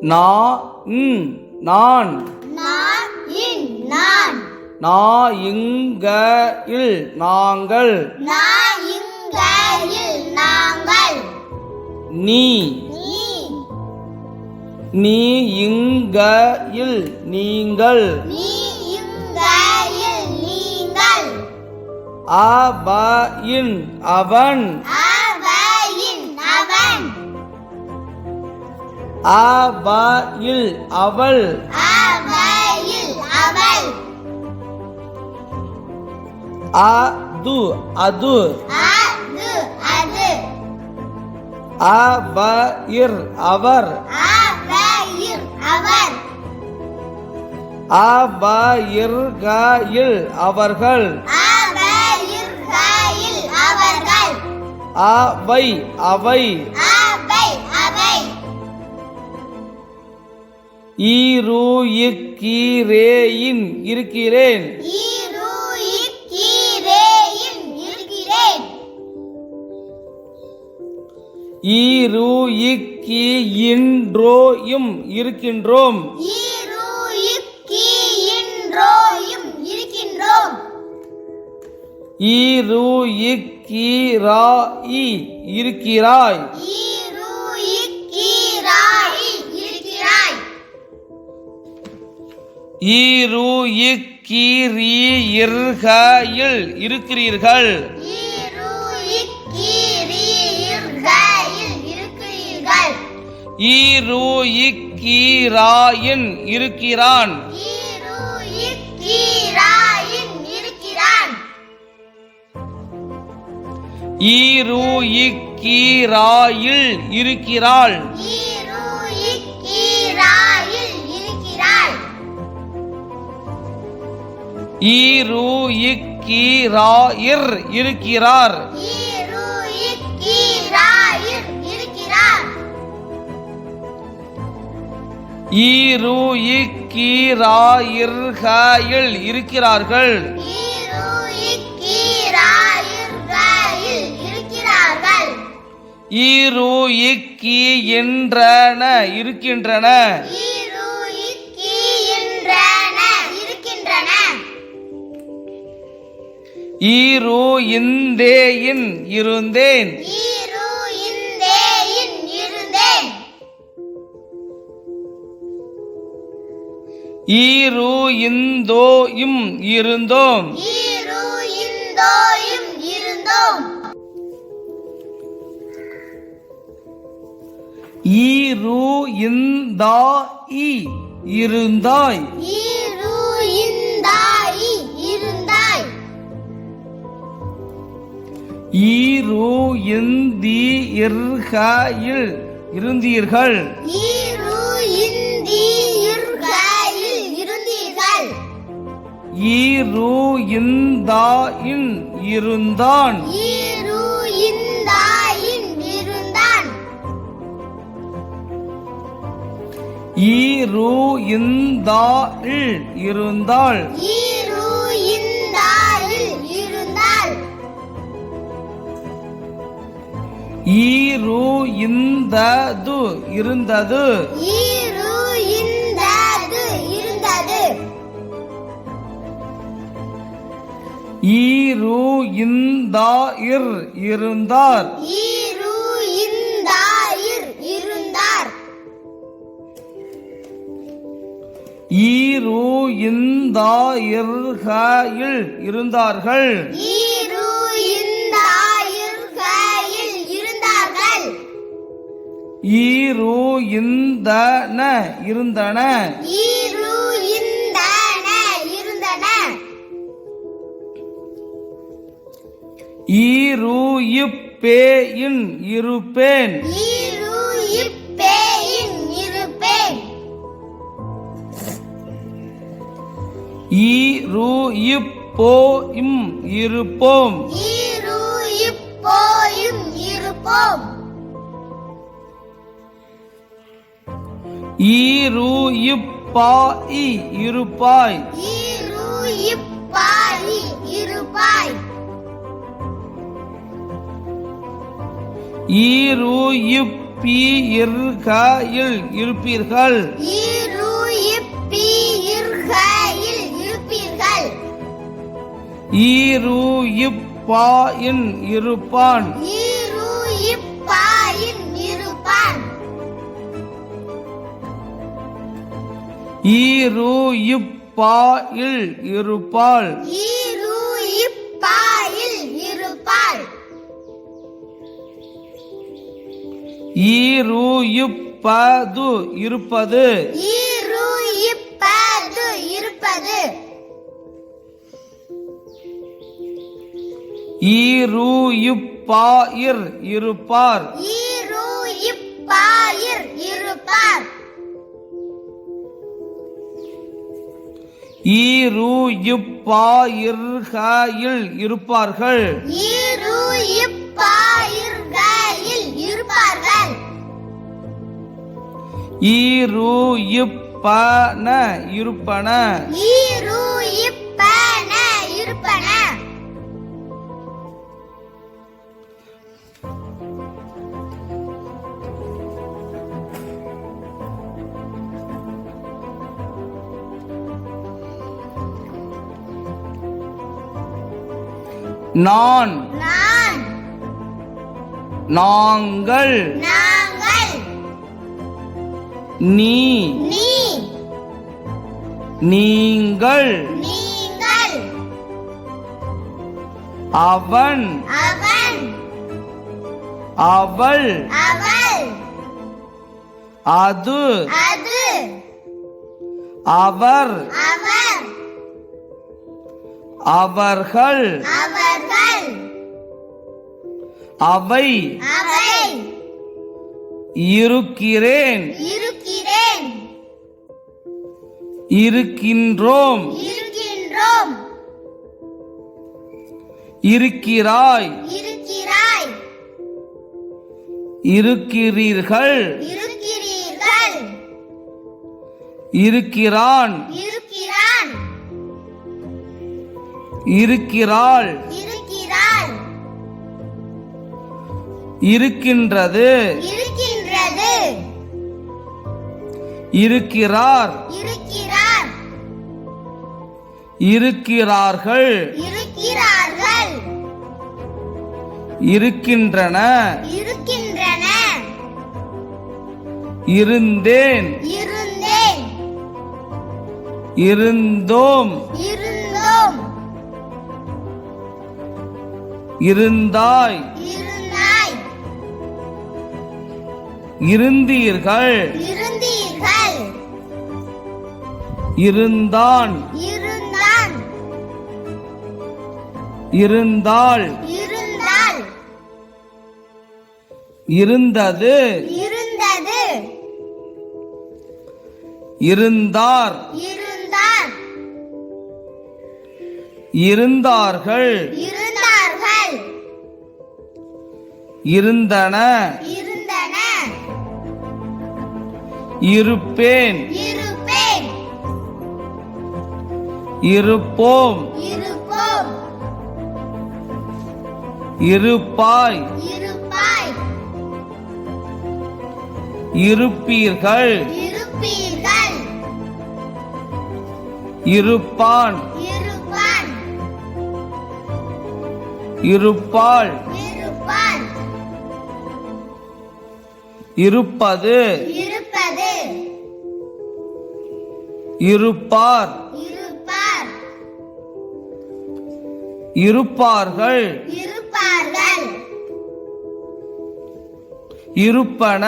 நான். நான். நான் இங்க இல் நாங்கள். நீ நீ. இங்க இல் நீங்கள். அவன். அவன். அவள். அவள். அது. அது. அவர். அவர். அவர்கள். அவை அவை. ஈருயிக்கீரேயின் இருக்கிறேன். ஈருயிக்கீரேயின் இருக்கிறேன். ஈருயிக்கீன்றோயும் இருக்கின்றோம். ஈருயிக்கீன்றோயும் இருக்கிறாய். ஈருயிக்கீராய் இருக்கிறாய். ஈருயிக்கீரீர்கள் இருக்கிறீர்கள். ஈருயிக்கீராயின் இருக்கிறான். ஈருயிக்கீராயில் இருக்கிறாள். ஈருயிக்கீராயிர் இருக்கிறார். ஈருயிக்கீராயில் இருக்கிறார் ஈருயிக்கீராயிர்கையில் இருக்கிறார்கள் இருக்கிறார்கள் ஈருயிக்கி என்றன இருக்கின்றன. ஈரு இந்தேயின் இருந்தேன். ஈரு இந்தோயும் இருந்தோம். ஈருயிந்தோயும் இருந்தோம் ஈரு இருந்தாய். ஈருயிந்தாயி இருந்தாய். ஈரு இருந்தீர்கள். ஈருயிந்தீர்கையில் இருந்தீர்கள். ஈரு இந்தாயின் இருந்தான் ஈரு இந்தாள் இருந்தாள். ஈரு இந்தது இருந்தது. ஈரு இந்தாயிர் இருந்தார். ஈருயிந்தாயிர் ஈரு இருந்தார்கள். ஈருயிந்தாயிர்கையில் இருந்தார்கள். ஈரு இந்தன இருந்தன. ஈரு இப்பேயின் இருப்பேன். ஈருயிப்பேயின் இருப்போம். ஈருயிப்போயும் இருப்போம். ஈரு இப்பாய் இருப்பாய். இருப்பாய் ஈரு இருப்பீர்கள். இரு ஈரு இப்பா இன் இருப்பான். ஈரு இப்பா இல் இருப்பாள். ஈரு இப்பது இருப்பது. இரு ஈரு இருப்பார். இப்பாயிர் இருப்பார். ஈரு இப்பா இர் க இல் இருப்பார்கள். இரு இப்பாயிர்கையில் இருப்பார்கள். ஈரு இப்பன இருப்பன. இப்பன இருப்பன. நான். நாங்கள். நாங்கள். நீ. நீங்கள். அவன். அவள். அது. அவர். அவர். அவர்கள். அவர்கள் அவை இருக்கிறேன். இருக்கிறேன். இருக்கின்றோம். இருக்கின்றோம். இருக்கிறாய். இருக்கிறாய். இருக்கிறீர்கள். இருக்கிறீர்கள். இருக்கிறான். இருக்கிறான். இருக்கிறாள். இருக்கின்றது. இருக்கின்றது. இருக்கிறார். இருக்கிறார். இருக்கிறார்கள். இருக்கிறார்கள். இருக்கின்றன. இருந்தேன். இருந்தேன். இருந்தோம். இருந்தாய். இருந்தீர்கள். இருந்தான். இருந்தான். இருந்தாள். இருந்தால் இருந்தது. இருந்தது. இருந்தார். இருந்தார். இருந்தார்கள். இருந்தன. இருப்பேன். இருப்போம். இருப்பாய். இருப்பீர்கள். இருப்பான். இருப்பாள். இருப்பது. இருப்பார். இருப்பார். இருப்பார்கள். இருப்பார்கள். இருப்பன.